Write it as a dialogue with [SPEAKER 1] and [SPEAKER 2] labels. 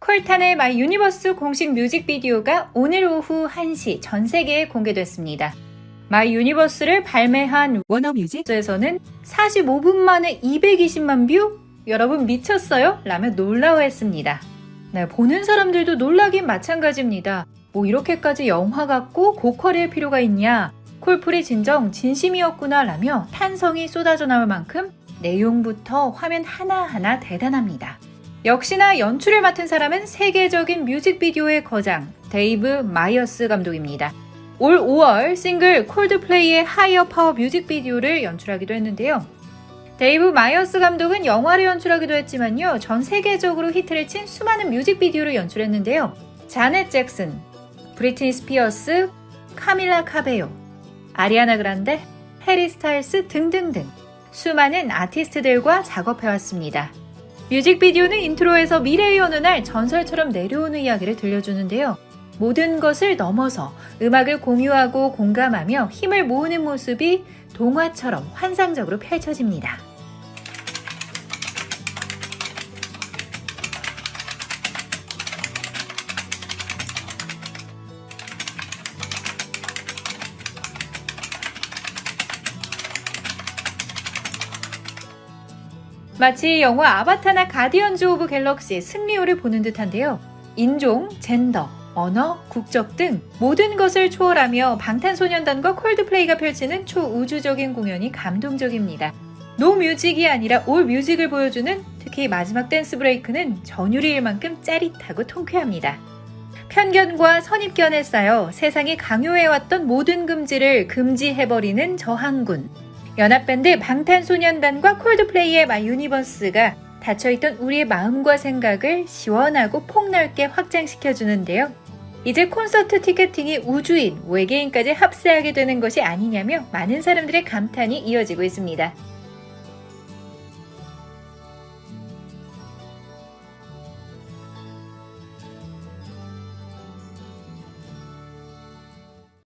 [SPEAKER 1] 콜탄의 마이 유니버스 공식 뮤직비디오가 오늘 오후 1시 전 세계에 공개됐습니다. 마이 유니버스를 발매한
[SPEAKER 2] 워너뮤직
[SPEAKER 1] 에서는 45분 만에 220만 뷰? 여러분 미쳤어요? 라며 놀라워했습니다. 네, 보는 사람들도 놀라긴 마찬가지입니다. 뭐 이렇게까지 영화 같고 고퀄일 필요가 있냐? 콜풀이 진정 진심이었구나 라며 탄성이 쏟아져 나올 만큼 내용부터 화면 하나하나 대단합니다. 역시나 연출을 맡은 사람은 세계적인 뮤직비디오의 거장 데이브 마이어스 감독입니다. 올 5월 싱글 콜드플레이의 하이어 파워 뮤직비디오를 연출하기도 했는데요. 데이브 마이어스 감독은 영화를 연출하기도 했지만요. 전 세계적으로 히트를 친 수많은 뮤직비디오를 연출했는데요. 자넷 잭슨, 브리트니 스피어스, 카밀라 카베요, 아리아나 그란데, 해리 스타일스 등등등 수많은 아티스트들과 작업해왔습니다. 뮤직비디오는 인트로에서 미래의 어느 날 전설처럼 내려오는 이야기를 들려주는데요. 모든 것을 넘어서 음악을 공유하고 공감하며 힘을 모으는 모습이 동화처럼 환상적으로 펼쳐집니다. 마치 영화 아바타나 가디언즈 오브 갤럭시의 승리호를 보는 듯한데요. 인종, 젠더, 언어, 국적 등 모든 것을 초월하며 방탄소년단과 콜드플레이가 펼치는 초우주적인 공연이 감동적입니다. 노 뮤직이 아니라 올 뮤직을 보여주는 특히 마지막 댄스 브레이크는 전율이일 만큼 짜릿하고 통쾌합니다. 편견과 선입견에 쌓여 세상이 강요해왔던 모든 금지를 금지해버리는 저항군. 연합밴드 방탄소년단과 콜드플레이의 마 유니버스가 닫혀있던 우리의 마음과 생각을 시원하고 폭넓게 확장시켜주는데요. 이제 콘서트 티켓팅이 우주인, 외계인까지 합세하게 되는 것이 아니냐며 많은 사람들의 감탄이 이어지고 있습니다.